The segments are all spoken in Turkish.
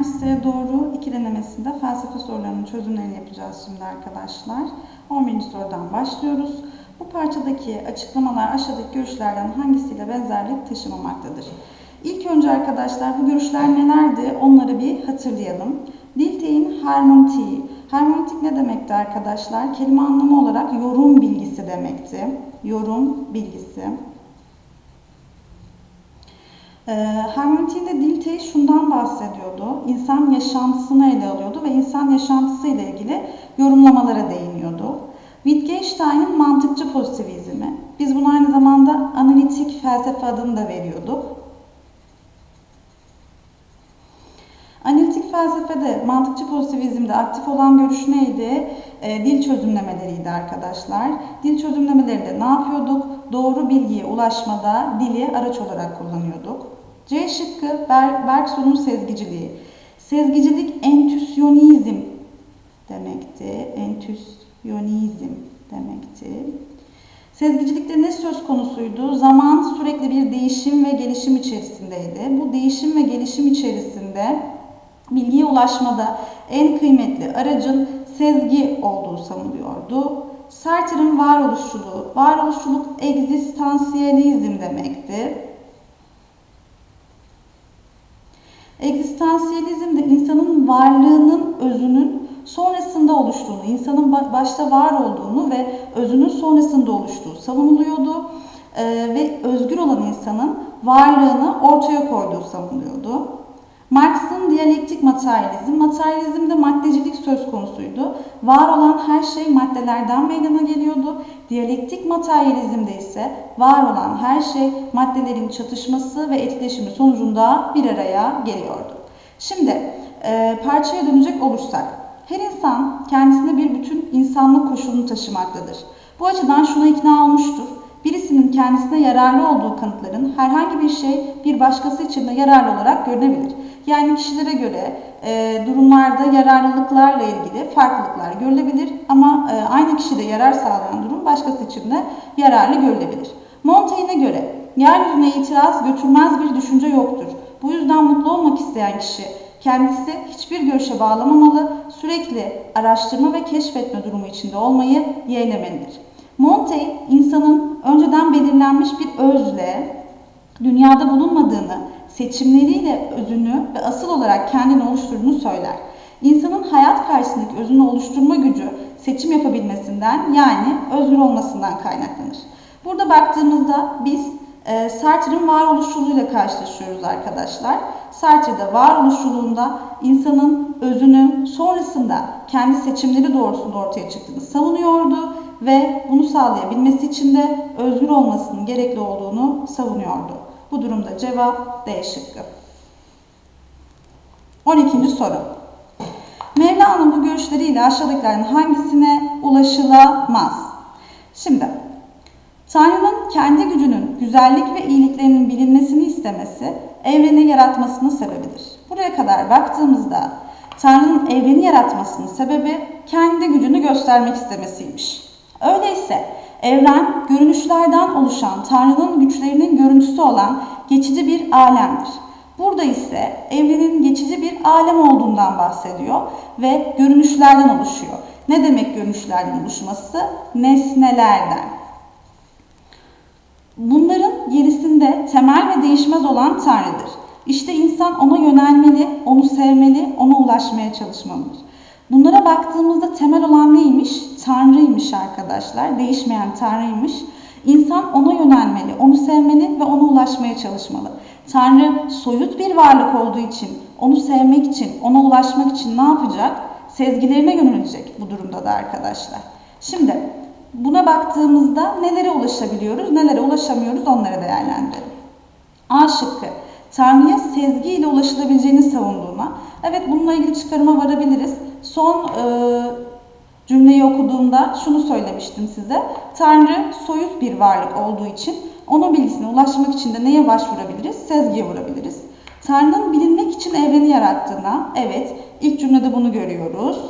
üniversiteye doğru iki denemesinde felsefe sorularının çözümlerini yapacağız şimdi arkadaşlar. 11. sorudan başlıyoruz. Bu parçadaki açıklamalar aşağıdaki görüşlerden hangisiyle benzerlik taşımamaktadır? İlk önce arkadaşlar bu görüşler nelerdi onları bir hatırlayalım. Dilthey'in hermeneutiği. Hermeneutik ne demekti arkadaşlar? Kelime anlamı olarak yorum bilgisi demekti. Yorum bilgisi. Ee, Hermeneutiğinde Dilthey şundan bahsediyordu. İnsan yaşantısını ele alıyordu ve insan yaşantısı ile ilgili yorumlamalara değiniyordu. Wittgenstein'in mantıkçı pozitivizmi. Biz buna aynı zamanda analitik felsefe adını da veriyorduk. Analitik felsefede, mantıkçı pozitivizmde aktif olan görüş neydi? E, dil çözümlemeleriydi arkadaşlar. Dil çözümlemelerinde ne yapıyorduk? Doğru bilgiye ulaşmada dili araç olarak kullanıyorduk. C şıkkı Ber Bergson'un sezgiciliği. Sezgicilik entüsyonizm demekti. Entüsyonizm demekti. Sezgicilikte ne söz konusuydu? Zaman sürekli bir değişim ve gelişim içerisindeydi. Bu değişim ve gelişim içerisinde bilgiye ulaşmada en kıymetli aracın sezgi olduğu sanılıyordu. Sartre'ın varoluşçuluğu, varoluşçuluk egzistansiyelizm demekti. Egzistansiyelizm de insanın varlığının özünün sonrasında oluştuğunu, insanın başta var olduğunu ve özünün sonrasında oluştuğu savunuluyordu. Ee, ve özgür olan insanın varlığını ortaya koyduğu savunuluyordu. Marx'ın diyalektik materyalizm, materyalizmde maddecilik söz konusuydu. Var olan her şey maddelerden meydana geliyordu. Diyalektik materyalizmde ise var olan her şey maddelerin çatışması ve etkileşimi sonucunda bir araya geliyordu. Şimdi e, parçaya dönecek olursak, her insan kendisinde bir bütün insanlık koşulunu taşımaktadır. Bu açıdan şuna ikna olmuştur. Birisinin kendisine yararlı olduğu kanıtların herhangi bir şey bir başkası için de yararlı olarak görünebilir. Yani kişilere göre e, durumlarda yararlılıklarla ilgili farklılıklar görülebilir ama e, aynı kişide yarar sağlayan durum başkası için de yararlı görülebilir. Montaigne'e göre yeryüzüne itiraz götürmez bir düşünce yoktur. Bu yüzden mutlu olmak isteyen kişi kendisi hiçbir görüşe bağlamamalı, sürekli araştırma ve keşfetme durumu içinde olmayı yeğlemelidir. Montaigne insanın önceden belirlenmiş bir özle dünyada bulunmadığını, seçimleriyle özünü ve asıl olarak kendini oluşturduğunu söyler. İnsanın hayat karşısındaki özünü oluşturma gücü seçim yapabilmesinden yani özgür olmasından kaynaklanır. Burada baktığımızda biz e, Sartre'ın varoluşçuluğuyla karşılaşıyoruz arkadaşlar. Sartre'de varoluşçuluğunda insanın özünün sonrasında kendi seçimleri doğrultusunda ortaya çıktığını savunuyordu ve bunu sağlayabilmesi için de özgür olmasının gerekli olduğunu savunuyordu. Bu durumda cevap D şıkkı. 12. soru. Mevlana'nın bu görüşleriyle aşağıdakilerin hangisine ulaşılamaz? Şimdi, Tanrı'nın kendi gücünün, güzellik ve iyiliklerinin bilinmesini istemesi, evreni yaratmasının sebebidir. Buraya kadar baktığımızda Tanrı'nın evreni yaratmasının sebebi kendi gücünü göstermek istemesiymiş. Öyleyse evren görünüşlerden oluşan Tanrı'nın güçlerinin görüntüsü olan geçici bir alemdir. Burada ise evrenin geçici bir alem olduğundan bahsediyor ve görünüşlerden oluşuyor. Ne demek görünüşlerden oluşması? Nesnelerden. Bunların gerisinde temel ve değişmez olan Tanrı'dır. İşte insan ona yönelmeli, onu sevmeli, ona ulaşmaya çalışmalıdır. Bunlara baktığımızda temel olan neymiş? Tanrıymış arkadaşlar. Değişmeyen Tanrıymış. İnsan ona yönelmeli, onu sevmeli ve ona ulaşmaya çalışmalı. Tanrı soyut bir varlık olduğu için, onu sevmek için, ona ulaşmak için ne yapacak? Sezgilerine yönelecek bu durumda da arkadaşlar. Şimdi buna baktığımızda nelere ulaşabiliyoruz, nelere ulaşamıyoruz onları değerlendirelim. A şıkkı. Tanrı'ya sezgiyle ulaşılabileceğini savunduğuna. Evet bununla ilgili çıkarıma varabiliriz. Son e, cümleyi okuduğumda şunu söylemiştim size. Tanrı soyut bir varlık olduğu için onun bilgisine ulaşmak için de neye başvurabiliriz? Sezgiye vurabiliriz. Tanrı'nın bilinmek için evreni yarattığına, evet ilk cümlede bunu görüyoruz.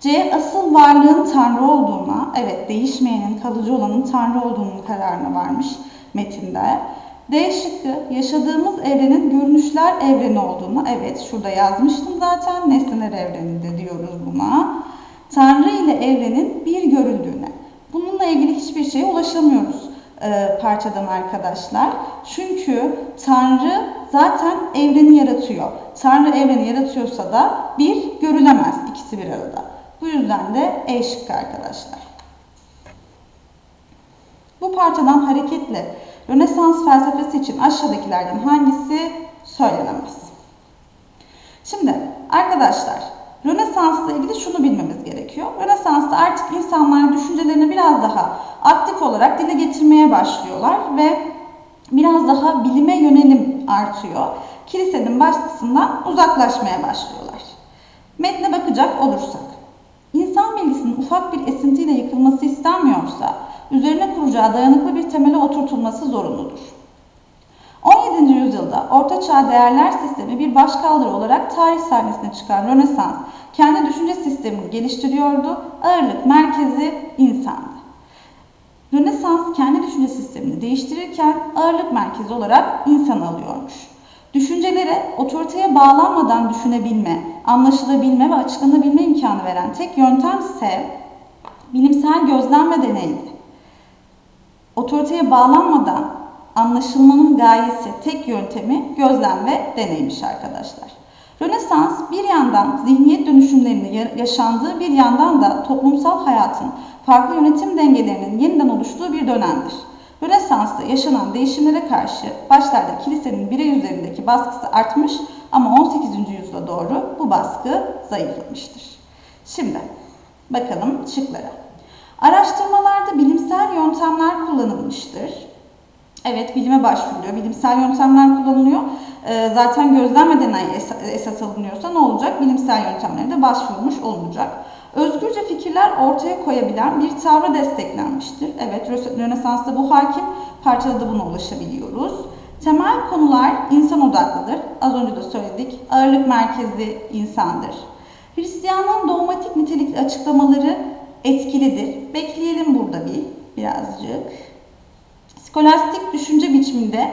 C. Asıl varlığın Tanrı olduğuna, evet değişmeyenin, kalıcı olanın Tanrı olduğunun kararına varmış metinde. D şıkkı yaşadığımız evrenin görünüşler evreni olduğunu, evet şurada yazmıştım zaten nesneler evreninde diyoruz buna. Tanrı ile evrenin bir görüldüğüne. Bununla ilgili hiçbir şeye ulaşamıyoruz e, parçadan arkadaşlar. Çünkü Tanrı zaten evreni yaratıyor. Tanrı evreni yaratıyorsa da bir görülemez ikisi bir arada. Bu yüzden de E şıkkı arkadaşlar. Bu parçadan hareketle Rönesans felsefesi için aşağıdakilerden hangisi söylenemez? Şimdi arkadaşlar Rönesans'la ilgili şunu bilmemiz gerekiyor. Rönesans'ta artık insanlar düşüncelerini biraz daha aktif olarak dile getirmeye başlıyorlar ve biraz daha bilime yönelim artıyor. Kilisenin baskısından uzaklaşmaya başlıyorlar. Metne bakacak olursak, insan bilgisinin ufak bir esintiyle yıkılması istenmiyorsa, üzerine kuracağı dayanıklı bir temele oturtulması zorunludur. 17. yüzyılda Orta Çağ değerler sistemi bir başkaldırı olarak tarih sahnesine çıkan Rönesans, kendi düşünce sistemini geliştiriyordu, ağırlık merkezi insandı. Rönesans kendi düşünce sistemini değiştirirken ağırlık merkezi olarak insan alıyormuş. Düşüncelere otoriteye bağlanmadan düşünebilme, anlaşılabilme ve açıklanabilme imkanı veren tek yöntem ise bilimsel gözlem ve deneydi. Otoriteye bağlanmadan anlaşılmanın gayesi, tek yöntemi gözlem ve deneymiş arkadaşlar. Rönesans bir yandan zihniyet dönüşümlerinin yaşandığı bir yandan da toplumsal hayatın farklı yönetim dengelerinin yeniden oluştuğu bir dönemdir. Rönesans'ta yaşanan değişimlere karşı başlarda kilisenin birey üzerindeki baskısı artmış ama 18. yüzyıla doğru bu baskı zayıflamıştır. Şimdi bakalım şıklara. Araştırmalarda bilimsel yöntemler kullanılmıştır. Evet, bilime başvuruluyor. Bilimsel yöntemler kullanılıyor. Ee, zaten gözlem ve deney esas alınıyorsa ne olacak? Bilimsel yöntemlere de başvurmuş olunacak. Özgürce fikirler ortaya koyabilen bir tavra desteklenmiştir. Evet, Rönesans'ta bu hakim. Parçada da buna ulaşabiliyoruz. Temel konular insan odaklıdır. Az önce de söyledik. Ağırlık merkezi insandır. Hristiyanlığın dogmatik nitelikli açıklamaları etkilidir. Bekleyelim burada bir birazcık. Skolastik düşünce biçiminde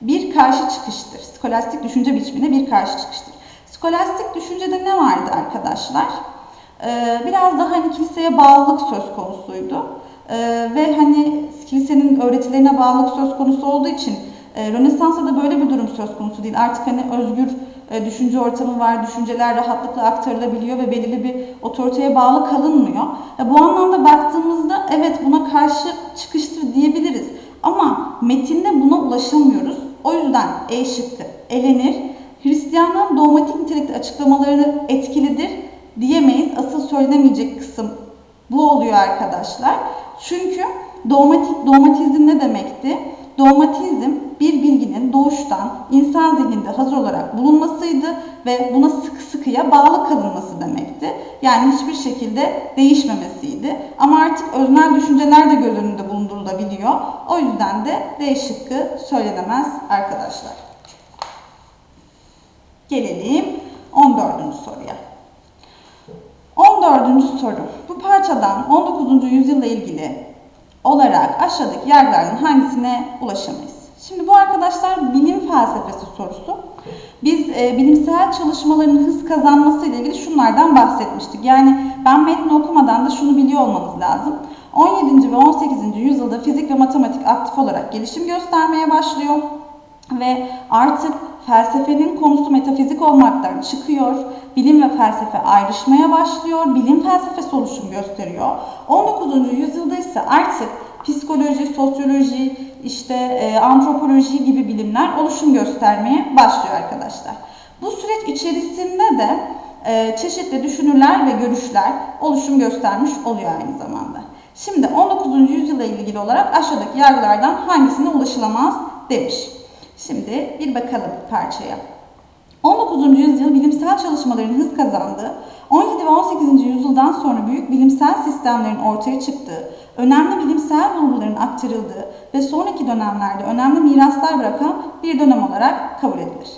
bir karşı çıkıştır. Skolastik düşünce biçiminde bir karşı çıkıştır. Skolastik düşüncede ne vardı arkadaşlar? Ee, biraz daha hani kiliseye bağlılık söz konusuydu. Ee, ve hani kilisenin öğretilerine bağlılık söz konusu olduğu için e, Rönesans'ta da böyle bir durum söz konusu değil. Artık hani özgür e, düşünce ortamı var, düşünceler rahatlıkla aktarılabiliyor ve belirli bir otoriteye bağlı kalınmıyor. Bu anlamda baktığımızda evet buna karşı çıkıştır diyebiliriz. Ama metinde buna ulaşamıyoruz. O yüzden E şıkkı elenir. Hristiyanlığın dogmatik nitelikli açıklamaları etkilidir diyemeyiz. Asıl söylenemeyecek kısım bu oluyor arkadaşlar. Çünkü dogmatik, dogmatizm ne demekti? Dogmatizm bir bilginin doğuştan insan zihninde hazır olarak bulunmasıydı ve buna sıkı sıkıya bağlı kalınması demekti. Yani hiçbir şekilde değişmemesiydi. Ama artık öznel düşünceler de göz önünde bulundurulabiliyor. O yüzden de D şıkkı söylenemez arkadaşlar. Gelelim 14. soruya. 14. soru. Bu parçadan 19. yüzyılla ilgili olarak aşağıdaki yargılardan hangisine ulaşamayız? Şimdi bu arkadaşlar bilim felsefesi sorusu. Biz e, bilimsel çalışmaların hız kazanması ile ilgili şunlardan bahsetmiştik. Yani ben metni okumadan da şunu biliyor olmanız lazım. 17. ve 18. yüzyılda fizik ve matematik aktif olarak gelişim göstermeye başlıyor ve artık felsefenin konusu metafizik olmaktan çıkıyor. Bilim ve felsefe ayrışmaya başlıyor. Bilim felsefesi oluşum gösteriyor. 19. yüzyılda ise artık psikoloji, sosyoloji, işte e, antropoloji gibi bilimler oluşum göstermeye başlıyor arkadaşlar. Bu süreç içerisinde de e, çeşitli düşünürler ve görüşler oluşum göstermiş oluyor aynı zamanda. Şimdi 19. yüzyıla ilgili olarak aşağıdaki yargılardan hangisine ulaşılamaz demiş. Şimdi bir bakalım parçaya. 19. yüzyıl bilimsel çalışmaların hız kazandığı, 17 ve 18. yüzyıldan sonra büyük bilimsel sistemlerin ortaya çıktığı, önemli bilimsel bulguların aktarıldığı ve sonraki dönemlerde önemli miraslar bırakan bir dönem olarak kabul edilir.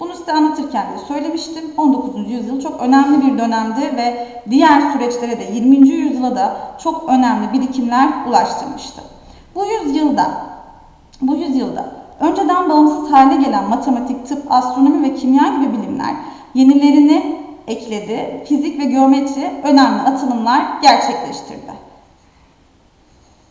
Bunu size anlatırken de söylemiştim. 19. yüzyıl çok önemli bir dönemdi ve diğer süreçlere de 20. yüzyıla da çok önemli birikimler ulaştırmıştı. Bu yüzyılda önceden bağımsız hale gelen matematik, tıp, astronomi ve kimya gibi bilimler yenilerini ekledi. Fizik ve geometri önemli atılımlar gerçekleştirdi.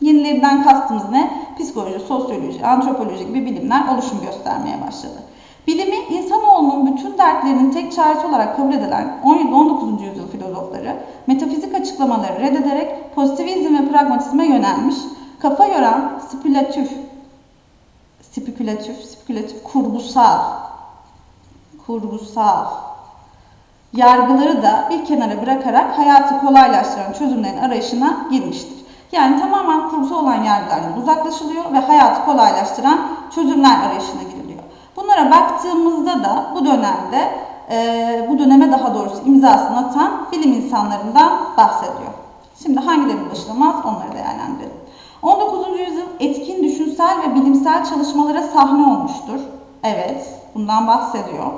Yenilerinden kastımız ne? Psikoloji, sosyoloji, antropoloji gibi bilimler oluşum göstermeye başladı. Bilimi insanoğlunun bütün dertlerinin tek çaresi olarak kabul edilen 17-19. yüzyıl filozofları metafizik açıklamaları reddederek pozitivizm ve pragmatizme yönelmiş, kafa yoran spekülatif, spekülatif, spekülatif, kurgusal, kurgusal yargıları da bir kenara bırakarak hayatı kolaylaştıran çözümlerin arayışına girmiştir. Yani tamamen kurgusal olan yargılardan uzaklaşılıyor ve hayatı kolaylaştıran çözümler arayışına giriliyor. Bunlara baktığımızda da bu dönemde, e, bu döneme daha doğrusu imzasını atan bilim insanlarından bahsediyor. Şimdi hangileri ulaşılamaz onları değerlendirelim. 19. yüzyıl etkin düşünsel ve bilimsel çalışmalara sahne olmuştur. Evet, bundan bahsediyor.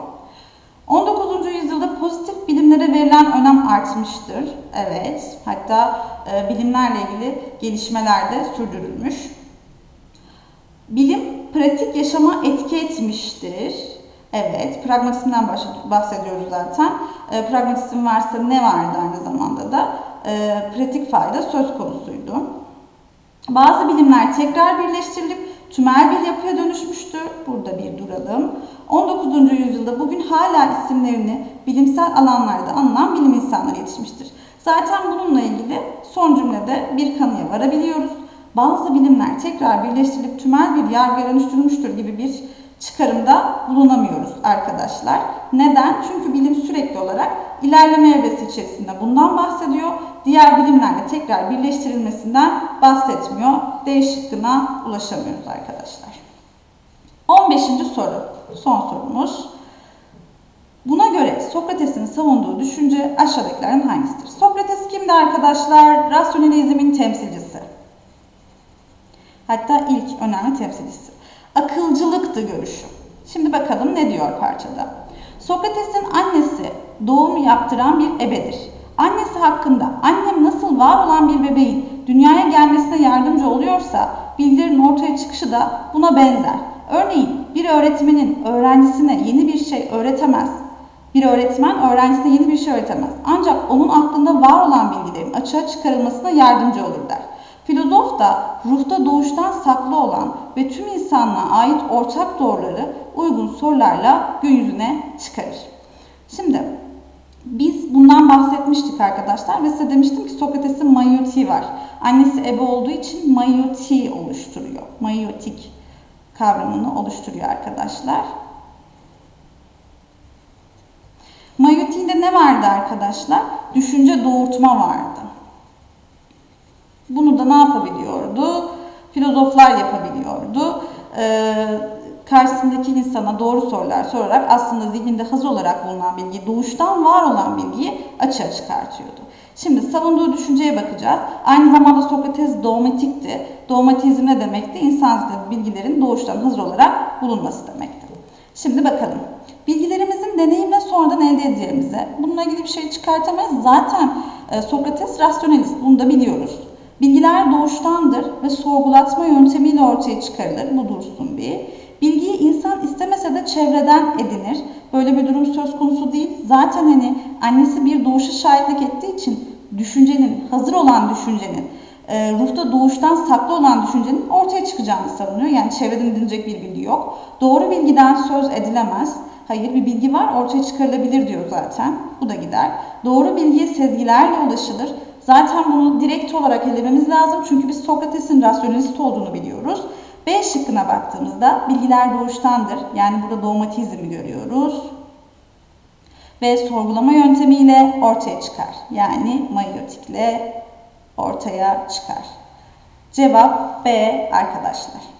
19. yüzyılda pozitif bilimlere verilen önem artmıştır. Evet, hatta e, bilimlerle ilgili gelişmeler de sürdürülmüş. Bilim pratik yaşama etki etmiştir. Evet, pragmatizmden bahsediyoruz zaten. E, pragmatizm varsa ne vardı aynı zamanda da? E, pratik fayda söz konusuydu. Bazı bilimler tekrar birleştirilip tümel bir yapıya dönüşmüştür. Burada bir duralım. 19. yüzyılda bugün hala isimlerini bilimsel alanlarda anılan bilim insanları yetişmiştir. Zaten bununla ilgili son cümlede bir kanıya varabiliyoruz. Bazı bilimler tekrar birleştirilip tümel bir yargıya dönüştürülmüştür gibi bir çıkarımda bulunamıyoruz arkadaşlar. Neden? Çünkü bilim sürekli olarak ilerleme evresi içerisinde bundan bahsediyor. Diğer bilimlerle tekrar birleştirilmesinden bahsetmiyor. D şıkkına ulaşamıyoruz arkadaşlar. 15. soru. Son sorumuz. Buna göre Sokrates'in savunduğu düşünce aşağıdakilerden hangisidir? Sokrates kimdi arkadaşlar? Rasyonalizmin temsilcisi. Hatta ilk önemli temsilcisi. Akılcılıktı görüşü. Şimdi bakalım ne diyor parçada. Sokrates'in annesi doğumu yaptıran bir ebedir. Annesi hakkında annem nasıl var olan bir bebeğin dünyaya gelmesine yardımcı oluyorsa bilgilerin ortaya çıkışı da buna benzer. Örneğin bir öğretmenin öğrencisine yeni bir şey öğretemez. Bir öğretmen öğrencisine yeni bir şey öğretemez. Ancak onun aklında var olan bilgilerin açığa çıkarılmasına yardımcı olur der. Filozof da ruhta doğuştan saklı olan ve tüm insanlığa ait ortak doğruları uygun sorularla gün yüzüne çıkarır. Şimdi biz bundan bahsetmiştik arkadaşlar ve size demiştim ki Sokrates'in mayoti var. Annesi ebe olduğu için mayoti oluşturuyor. Mayotik kavramını oluşturuyor arkadaşlar. Mayoti'de ne vardı arkadaşlar? Düşünce doğurtma vardı. Bunu da ne yapabiliyordu? Filozoflar yapabiliyordu. Ee, karşısındaki insana doğru sorular sorarak aslında zihninde hazır olarak bulunan bilgiyi, doğuştan var olan bilgiyi açığa çıkartıyordu. Şimdi savunduğu düşünceye bakacağız. Aynı zamanda Sokrates dogmatikti. Dogmatizm ne demekti? İnsan bilgilerin doğuştan hazır olarak bulunması demekti. Şimdi bakalım. Bilgilerimizin deneyimle sonradan elde edeceğimize, bununla ilgili bir şey çıkartamayız. Zaten e, Sokrates rasyonalist, bunu da biliyoruz. Bilgiler doğuştandır ve sorgulatma yöntemiyle ortaya çıkarılır. Bu dursun bir. Bilgiyi insan istemese de çevreden edinir. Böyle bir durum söz konusu değil. Zaten hani annesi bir doğuşa şahitlik ettiği için düşüncenin, hazır olan düşüncenin, e, ruhta doğuştan saklı olan düşüncenin ortaya çıkacağını savunuyor. Yani çevreden edinecek bir bilgi yok. Doğru bilgiden söz edilemez. Hayır bir bilgi var ortaya çıkarılabilir diyor zaten. Bu da gider. Doğru bilgiye sezgilerle ulaşılır. Zaten bunu direkt olarak elememiz lazım. Çünkü biz Sokrates'in rasyonalist olduğunu biliyoruz. B şıkkına baktığımızda bilgiler doğuştandır. Yani burada dogmatizmi görüyoruz. Ve sorgulama yöntemiyle ortaya çıkar. Yani mayotikle ortaya çıkar. Cevap B arkadaşlar.